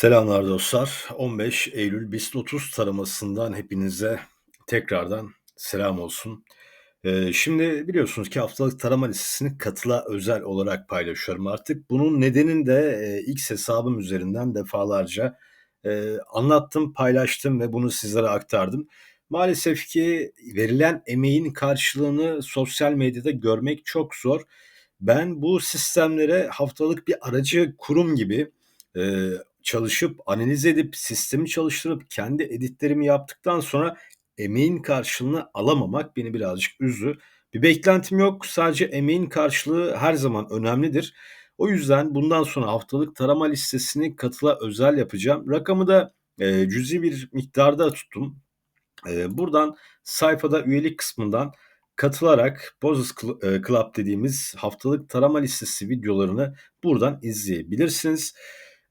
Selamlar dostlar. 15 Eylül BIST 30 taramasından hepinize tekrardan selam olsun. Eee, şimdi biliyorsunuz ki haftalık tarama listesini katıla özel olarak paylaşıyorum artık. Bunun nedenini de eee, X hesabım üzerinden defalarca eee, anlattım, paylaştım ve bunu sizlere aktardım. Maalesef ki verilen emeğin karşılığını sosyal medyada görmek çok zor. Ben bu sistemlere haftalık bir aracı kurum gibi eee, çalışıp, analiz edip, sistemi çalıştırıp kendi editlerimi yaptıktan sonra emeğin karşılığını alamamak beni birazcık üzdü. Bir beklentim yok. Sadece emeğin karşılığı her zaman önemlidir. O yüzden bundan sonra haftalık tarama listesini katıla özel yapacağım. Rakamı da eee, cüzi bir miktarda tuttum. Eee, buradan sayfada üyelik kısmından katılarak Bozos Cl- eee, Club dediğimiz haftalık tarama listesi videolarını buradan izleyebilirsiniz.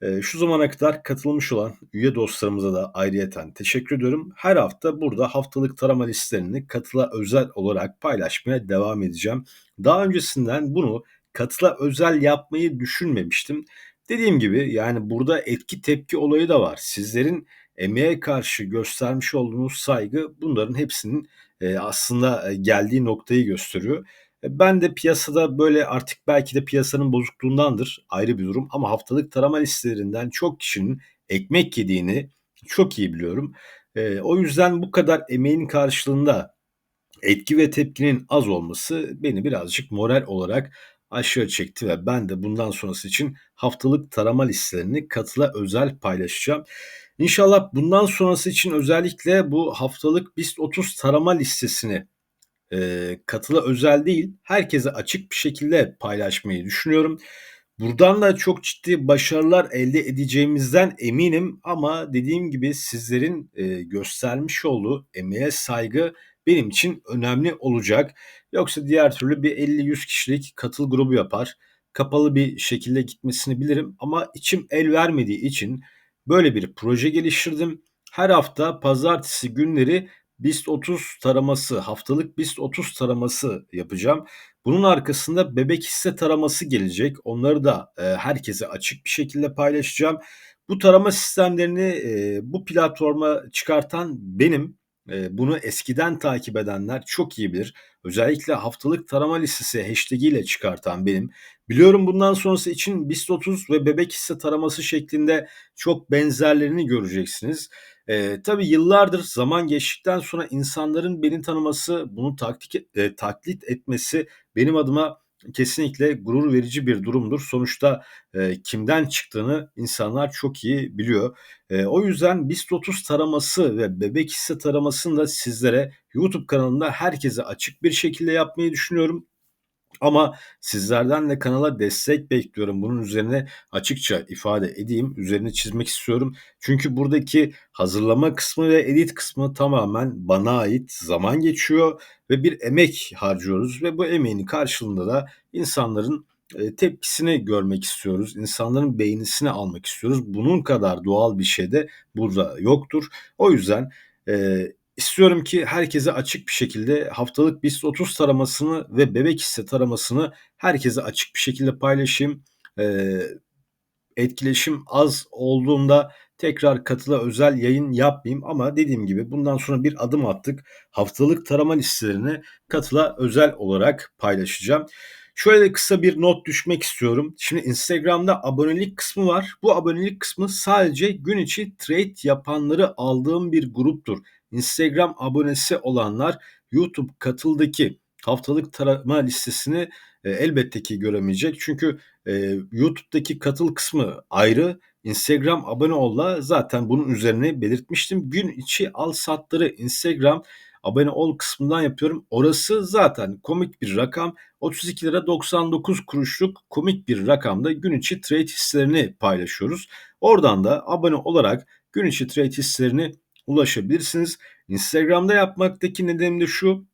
Eee, şu zamana kadar katılmış olan üye dostlarımıza da ayrıyeten teşekkür ediyorum. Her hafta burada haftalık tarama listelerini katıla özel olarak paylaşmaya devam edeceğim. Daha öncesinden bunu katıla özel yapmayı düşünmemiştim. Dediğim gibi yani burada etki tepki olayı da var. Sizlerin emeğe karşı göstermiş olduğunuz saygı bunların hepsinin eee, aslında, eee, geldiği noktayı gösteriyor. E, ben de piyasada böyle artık belki de piyasanın bozukluğundandır ayrı bir durum ama haftalık tarama listelerinden çok kişinin ekmek yediğini çok iyi biliyorum. Eee, o yüzden bu kadar emeğin karşılığında etki ve tepkinin az olması beni birazcık moral olarak aşağı çekti ve ben de bundan sonrası için haftalık tarama listelerini katıla özel paylaşacağım. İnşallah bundan sonrası için özellikle bu haftalık BIST 30 tarama listesini Eee, katıla özel değil, herkese açık bir şekilde paylaşmayı düşünüyorum. Buradan da çok ciddi başarılar elde edeceğimizden eminim ama dediğim gibi sizlerin, eee, göstermiş olduğu emeğe saygı benim için önemli olacak. Yoksa diğer türlü bir 50-100 kişilik katıl grubu yapar, kapalı bir şekilde gitmesini bilirim ama içim el vermediği için böyle bir proje geliştirdim. Her hafta pazartesi günleri BIST 30 taraması, haftalık BIST 30 taraması yapacağım. Bunun arkasında bebek hisse taraması gelecek. Onları da eee, herkese açık bir şekilde paylaşacağım. Bu tarama sistemlerini eee, bu platforma çıkartan benim. Eee, bunu eskiden takip edenler çok iyi bilir. Özellikle haftalık tarama listesi hashtag ile çıkartan benim. Biliyorum bundan sonrası için BIST 30 ve bebek hisse taraması şeklinde çok benzerlerini göreceksiniz. Eee, tabii yıllardır zaman geçtikten sonra insanların beni tanıması, bunu taktik eee, taklit etmesi benim adıma kesinlikle gurur verici bir durumdur. Sonuçta, eee, kimden çıktığını insanlar çok iyi biliyor. Eee, o yüzden BIST 30 taraması ve bebek hisse taramasını da sizlere YouTube kanalımda herkese açık bir şekilde yapmayı düşünüyorum. Ama sizlerden de kanala destek bekliyorum. Bunun üzerine açıkça ifade edeyim. Üzerini çizmek istiyorum. Çünkü buradaki hazırlama kısmı ve edit kısmı tamamen bana ait. Zaman geçiyor ve bir emek harcıyoruz ve bu emeğin karşılığında da insanların e, tepkisini görmek istiyoruz. İnsanların beğenisini almak istiyoruz. Bunun kadar doğal bir şey de burada yoktur. O yüzden e, İstiyorum ki herkese açık bir şekilde haftalık BIST 30 taramasını ve bebek hisse taramasını herkese açık bir şekilde paylaşayım. Eee, etkileşim az olduğunda tekrar katıla özel yayın yapmayayım ama dediğim gibi bundan sonra bir adım attık. Haftalık tarama listelerini katıla özel olarak paylaşacağım. Şöyle kısa bir not düşmek istiyorum. Şimdi Instagram'da abonelik kısmı var. Bu abonelik kısmı sadece gün içi trade yapanları aldığım bir gruptur. Instagram abonesi olanlar YouTube katıldaki haftalık tarama listesini e, elbette ki göremeyecek. Çünkü e, YouTube'daki katıl kısmı ayrı. Instagram abone olla zaten bunun üzerine belirtmiştim. Gün içi al satları Instagram abone ol kısmından yapıyorum. Orası zaten komik bir rakam. 32 lira 99 kuruşluk komik bir rakamda gün içi trade hisselerini paylaşıyoruz. Oradan da abone olarak gün içi trade hisselerini ulaşabilirsiniz. Instagram'da yapmaktaki nedenim de şu.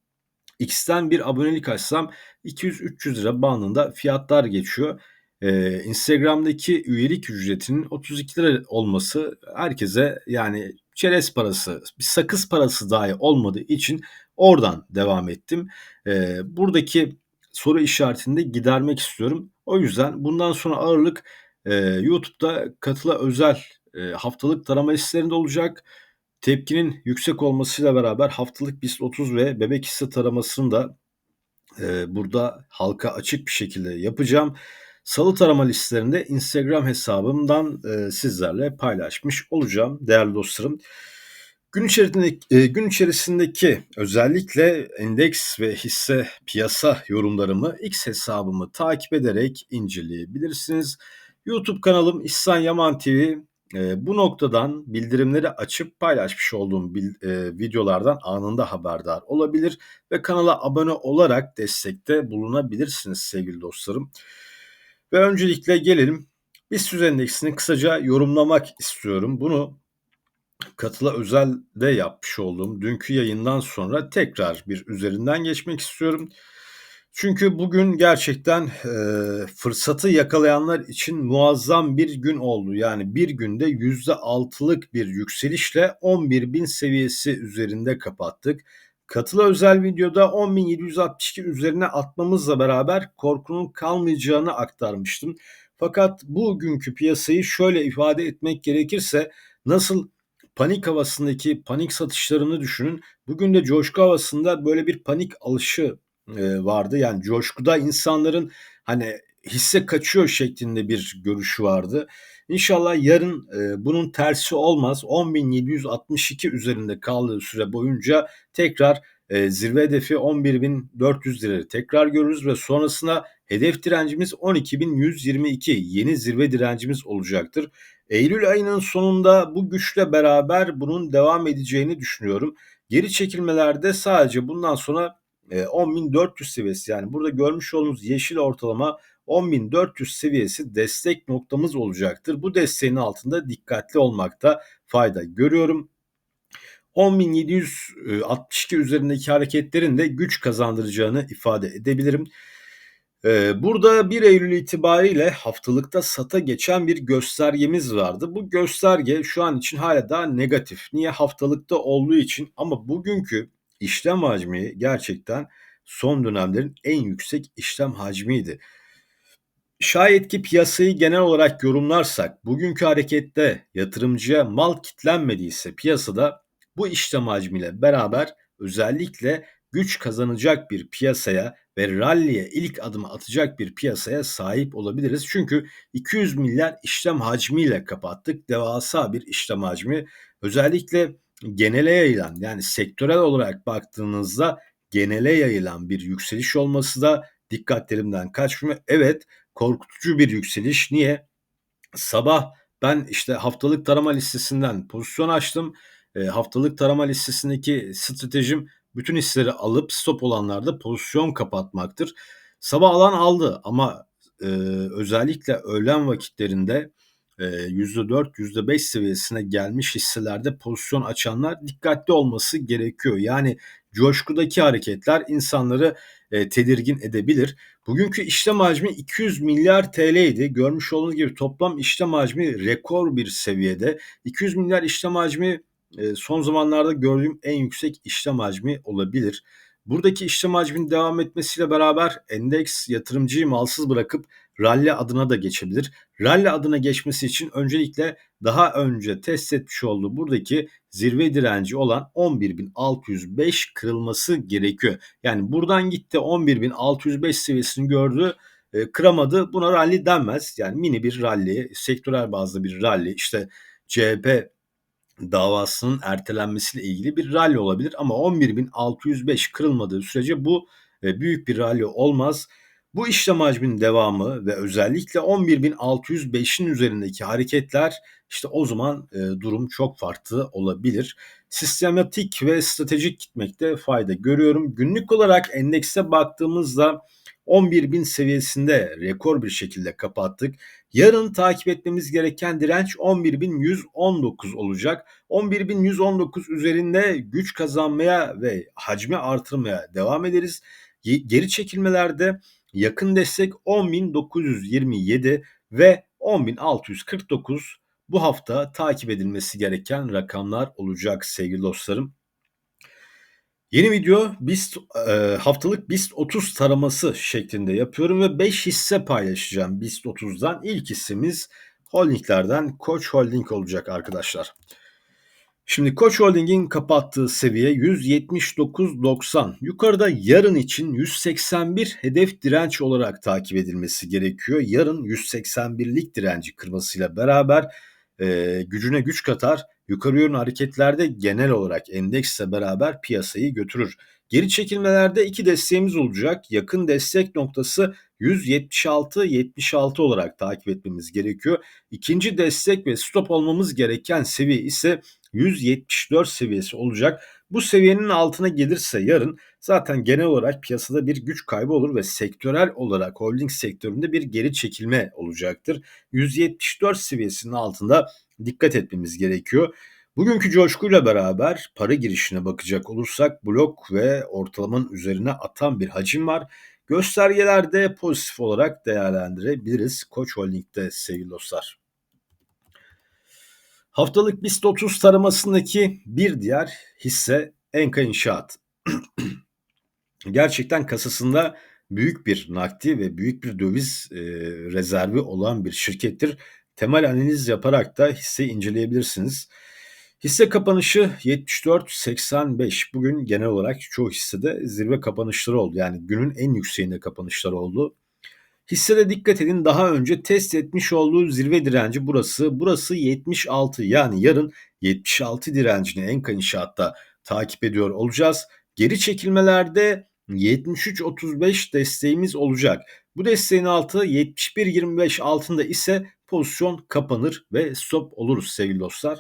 X'ten bir abonelik açsam 200-300 lira bandında fiyatlar geçiyor. Ee, Instagram'daki üyelik ücretinin 32 lira olması herkese yani çerez parası, bir sakız parası dahi olmadığı için oradan devam ettim. Ee, buradaki soru işaretini de gidermek istiyorum. O yüzden bundan sonra ağırlık e, YouTube'da katıla özel eee, haftalık tarama listelerinde olacak. Tepkinin yüksek olmasıyla beraber haftalık BIST 30 ve bebek hisse taramasını da eee, burada halka açık bir şekilde yapacağım. Salı tarama listelerinde Instagram hesabımdan eee, sizlerle paylaşmış olacağım değerli dostlarım. Gün içerisindeki, e, gün içerisindeki özellikle endeks ve hisse piyasa yorumlarımı X hesabımı takip ederek inceleyebilirsiniz. YouTube kanalım İhsan Yaman TV. Bu noktadan bildirimleri açıp paylaşmış olduğum videolardan anında haberdar olabilir ve kanala abone olarak destekte bulunabilirsiniz sevgili dostlarım. Ve öncelikle gelelim BIST endeksini kısaca yorumlamak istiyorum. Bunu Katıla Özel'de yapmış olduğum dünkü yayından sonra tekrar bir üzerinden geçmek istiyorum. Çünkü bugün gerçekten e, fırsatı yakalayanlar için muazzam bir gün oldu. Yani bir günde %6'lık bir yükselişle 11.000 seviyesi üzerinde kapattık. Katıla özel videoda 10.762 üzerine atmamızla beraber korkunun kalmayacağını aktarmıştım. Fakat bugünkü piyasayı şöyle ifade etmek gerekirse nasıl panik havasındaki panik satışlarını düşünün. Bugün de coşku havasında böyle bir panik alışı vardı. Yani coşkuda insanların hani hisse kaçıyor şeklinde bir görüşü vardı. İnşallah yarın e, bunun tersi olmaz. 10.762 üzerinde kaldığı süre boyunca tekrar e, zirve hedefi 11.400 liraları tekrar görürüz ve sonrasında hedef direncimiz 12.122 yeni zirve direncimiz olacaktır. Eylül ayının sonunda bu güçle beraber bunun devam edeceğini düşünüyorum. Geri çekilmelerde sadece bundan sonra 10.400 e, seviyesi yani burada görmüş olduğunuz yeşil ortalama 10.400 seviyesi destek noktamız olacaktır. Bu desteğin altında dikkatli olmakta fayda görüyorum. 10.762 üzerindeki hareketlerin de güç kazandıracağını ifade edebilirim. Burada 1 Eylül itibariyle haftalıkta sata geçen bir göstergemiz vardı. Bu gösterge şu an için hala daha negatif. Niye? Haftalıkta olduğu için ama bugünkü işlem hacmi gerçekten son dönemlerin en yüksek işlem hacmiydi. Şayet ki piyasayı genel olarak yorumlarsak bugünkü harekette yatırımcıya mal kitlenmediyse piyasada bu işlem hacmiyle beraber özellikle güç kazanacak bir piyasaya ve rally'e ilk adımı atacak bir piyasaya sahip olabiliriz. Çünkü 200 milyar işlem hacmiyle kapattık. Devasa bir işlem hacmi. Özellikle genele yayılan yani sektörel olarak baktığınızda genele yayılan bir yükseliş olması da dikkatlerimden kaçmıyor. Evet korkutucu bir yükseliş. Niye? Sabah ben işte haftalık tarama listesinden pozisyon açtım. E, haftalık tarama listesindeki stratejim bütün hisseleri alıp stop olanlarda pozisyon kapatmaktır. Sabah alan aldı ama e, özellikle öğlen vakitlerinde %4, %5 seviyesine gelmiş hisselerde pozisyon açanlar dikkatli olması gerekiyor. Yani coşkudaki hareketler insanları tedirgin edebilir. Bugünkü işlem hacmi 200 milyar TL idi. Görmüş olduğunuz gibi toplam işlem hacmi rekor bir seviyede. 200 milyar işlem hacmi son zamanlarda gördüğüm en yüksek işlem hacmi olabilir. Buradaki işlem hacminin devam etmesiyle beraber endeks yatırımcıyı malsız bırakıp rally adına da geçebilir. Rally adına geçmesi için öncelikle daha önce test etmiş olduğu buradaki zirve direnci olan 11.605 kırılması gerekiyor. Yani buradan gitti 11.605 seviyesini gördü kıramadı. Buna rally denmez. Yani mini bir rally, sektörel bazda bir rally. İşte CHP davasının ertelenmesiyle ilgili bir rally olabilir ama 11.605 kırılmadığı sürece bu e, büyük bir rally olmaz. Bu işlem hacminin devamı ve özellikle 11.605'in üzerindeki hareketler işte o zaman e, durum çok farklı olabilir. Sistematik ve stratejik gitmekte fayda görüyorum. Günlük olarak endekse baktığımızda 11.000 seviyesinde rekor bir şekilde kapattık. Yarın takip etmemiz gereken direnç 11.119 olacak. 11.119 üzerinde güç kazanmaya ve hacmi artırmaya devam ederiz. Geri çekilmelerde yakın destek 10.927 ve 10.649 bu hafta takip edilmesi gereken rakamlar olacak sevgili dostlarım. Yeni video BIST e, haftalık BIST 30 taraması şeklinde yapıyorum ve 5 hisse paylaşacağım BIST 30'dan. İlk hissemiz holdinglerden Koç Holding olacak arkadaşlar. Şimdi Koç Holding'in kapattığı seviye 179.90. Yukarıda yarın için 181 hedef direnç olarak takip edilmesi gerekiyor. Yarın 181'lik direnci kırmasıyla beraber e, gücüne güç katar. Yukarı yönlü hareketlerde genel olarak endeksle beraber piyasayı götürür. Geri çekilmelerde iki desteğimiz olacak. Yakın destek noktası 176-76 olarak takip etmemiz gerekiyor. İkinci destek ve stop olmamız gereken seviye ise 174 seviyesi olacak. Bu seviyenin altına gelirse yarın zaten genel olarak piyasada bir güç kaybı olur ve sektörel olarak holding sektöründe bir geri çekilme olacaktır. 174 seviyesinin altında dikkat etmemiz gerekiyor. Bugünkü coşkuyla beraber para girişine bakacak olursak blok ve ortalamanın üzerine atan bir hacim var. Göstergelerde pozitif olarak değerlendirebiliriz Koç Holding'de sevgili dostlar. Haftalık BIST 30 taramasındaki bir diğer hisse Enka İnşaat. Gerçekten kasasında büyük bir nakdi ve büyük bir döviz e, rezervi olan bir şirkettir. Temel analiz yaparak da hisse inceleyebilirsiniz. Hisse kapanışı 74.85. Bugün genel olarak çoğu hissede zirve kapanışları oldu. Yani günün en yükseğinde kapanışlar oldu. Hissede dikkat edin daha önce test etmiş olduğu zirve direnci burası. Burası 76 yani yarın 76 direncini Enka İnşaat'ta takip ediyor olacağız. Geri çekilmelerde 73.35 desteğimiz olacak. Bu desteğin altı 71.25 altında ise pozisyon kapanır ve stop oluruz sevgili dostlar.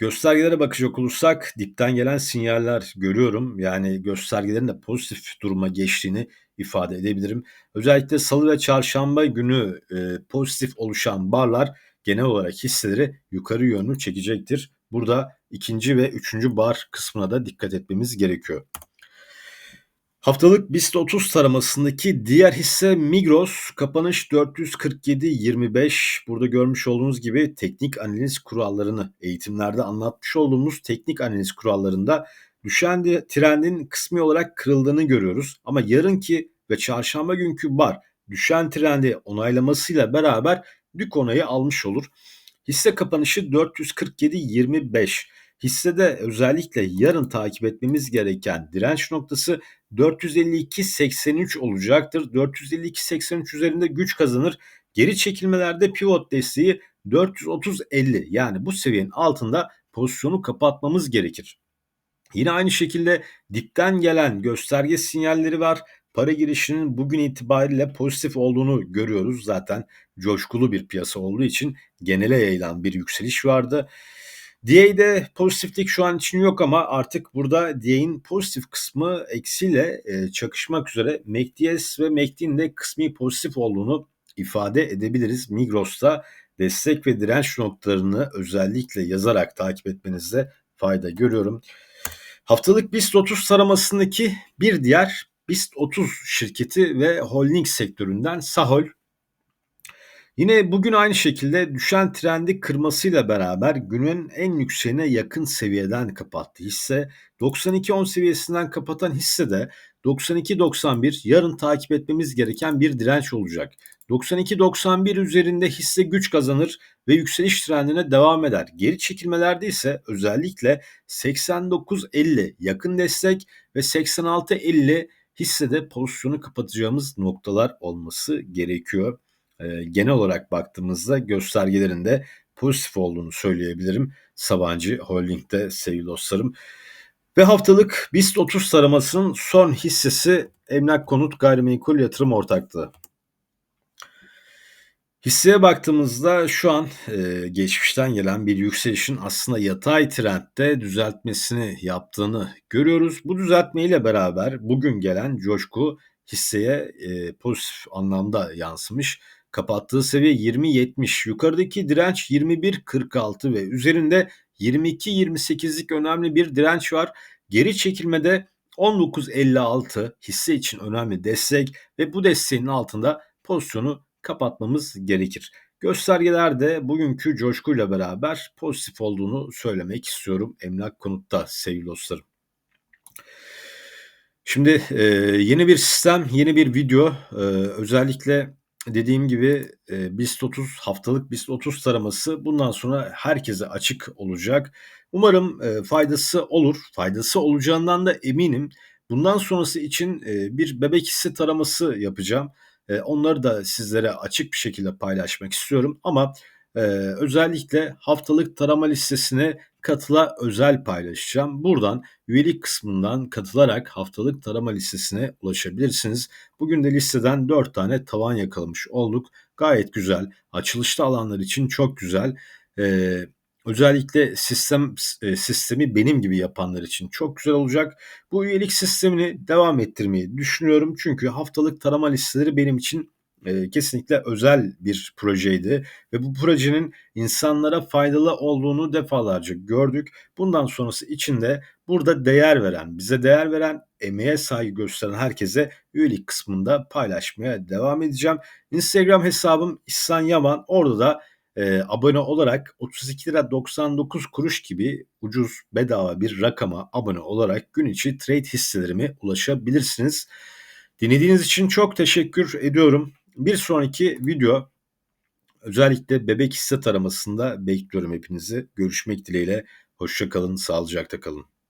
Göstergelere bakacak olursak dipten gelen sinyaller görüyorum. Yani göstergelerin de pozitif duruma geçtiğini ifade edebilirim. Özellikle salı ve çarşamba günü e, pozitif oluşan barlar genel olarak hisseleri yukarı yönlü çekecektir. Burada ikinci ve üçüncü bar kısmına da dikkat etmemiz gerekiyor. Haftalık BIST 30 taramasındaki diğer hisse Migros kapanış 447.25. Burada görmüş olduğunuz gibi teknik analiz kurallarını eğitimlerde anlatmış olduğumuz teknik analiz kurallarında düşen trendin kısmi olarak kırıldığını görüyoruz. Ama yarınki ve çarşamba günkü bar düşen trendi onaylamasıyla beraber dük onayı almış olur. Hisse kapanışı 447.25. Hissede özellikle yarın takip etmemiz gereken direnç noktası 452.83 olacaktır. 452.83 üzerinde güç kazanır. Geri çekilmelerde pivot desteği 430.50 yani bu seviyenin altında pozisyonu kapatmamız gerekir. Yine aynı şekilde dipten gelen gösterge sinyalleri var. Para girişinin bugün itibariyle pozitif olduğunu görüyoruz. Zaten coşkulu bir piyasa olduğu için genele yayılan bir yükseliş vardı. DA'de pozitiflik şu an için yok ama artık burada DA'in pozitif kısmı eksiyle e, çakışmak üzere MACDS ve MACD'in de kısmi pozitif olduğunu ifade edebiliriz. Migros'ta destek ve direnç noktalarını özellikle yazarak takip etmenizde fayda görüyorum. Haftalık BIST 30 taramasındaki bir diğer BIST 30 şirketi ve holding sektöründen Sahol Yine bugün aynı şekilde düşen trendi kırmasıyla beraber günün en yükseğine yakın seviyeden kapattı hisse. 92.10 seviyesinden kapatan hisse de 92.91 yarın takip etmemiz gereken bir direnç olacak. 92.91 üzerinde hisse güç kazanır ve yükseliş trendine devam eder. Geri çekilmelerde ise özellikle 89.50 yakın destek ve 86.50 hissede pozisyonu kapatacağımız noktalar olması gerekiyor genel olarak baktığımızda göstergelerinde pozitif olduğunu söyleyebilirim. Sabancı Holding'de sevgili dostlarım. Ve haftalık BIST 30 taramasının son hissesi Emlak Konut Gayrimenkul Yatırım Ortaklığı. Hisseye baktığımızda şu an e, geçmişten gelen bir yükselişin aslında yatay trendde düzeltmesini yaptığını görüyoruz. Bu düzeltmeyle beraber bugün gelen coşku hisseye e, pozitif anlamda yansımış. Kapattığı seviye 20.70. Yukarıdaki direnç 21.46 ve üzerinde 22-28'lik önemli bir direnç var. Geri çekilmede 19.56 hisse için önemli destek ve bu desteğin altında pozisyonu kapatmamız gerekir. Göstergelerde bugünkü coşkuyla beraber pozitif olduğunu söylemek istiyorum emlak konutta sevgili dostlarım. Şimdi e, yeni bir sistem, yeni bir video. E, özellikle dediğim gibi, eee, BIST 30 haftalık BIST 30 taraması bundan sonra herkese açık olacak. Umarım, eee, faydası olur. Faydası olacağından da eminim. Bundan sonrası için, eee, bir bebek hissi taraması yapacağım. Eee, onları da sizlere açık bir şekilde paylaşmak istiyorum ama, eee, özellikle haftalık tarama listesine katıla özel paylaşacağım. Buradan üyelik kısmından katılarak haftalık tarama listesine ulaşabilirsiniz. Bugün de listeden 4 tane tavan yakalamış olduk. Gayet güzel. Açılışta alanlar için çok güzel. Eee, özellikle sistem eee, sistemi benim gibi yapanlar için çok güzel olacak. Bu üyelik sistemini devam ettirmeyi düşünüyorum. Çünkü haftalık tarama listeleri benim için, eee, kesinlikle özel bir projeydi ve bu projenin insanlara faydalı olduğunu defalarca gördük. Bundan sonrası için de burada değer veren, bize değer veren, emeğe saygı gösteren herkese üyelik kısmında paylaşmaya devam edeceğim. Instagram hesabım İhsan Yaman. Orada da, eee, abone olarak ₺32.99 gibi ucuz, bedava bir rakama abone olarak gün içi trade hisselerime ulaşabilirsiniz. Dinlediğiniz için çok teşekkür ediyorum. Bir sonraki video özellikle bebek hisse taramasında bekliyorum hepinizi. Görüşmek dileğiyle. Hoşça kalın, sağlıcakla kalın.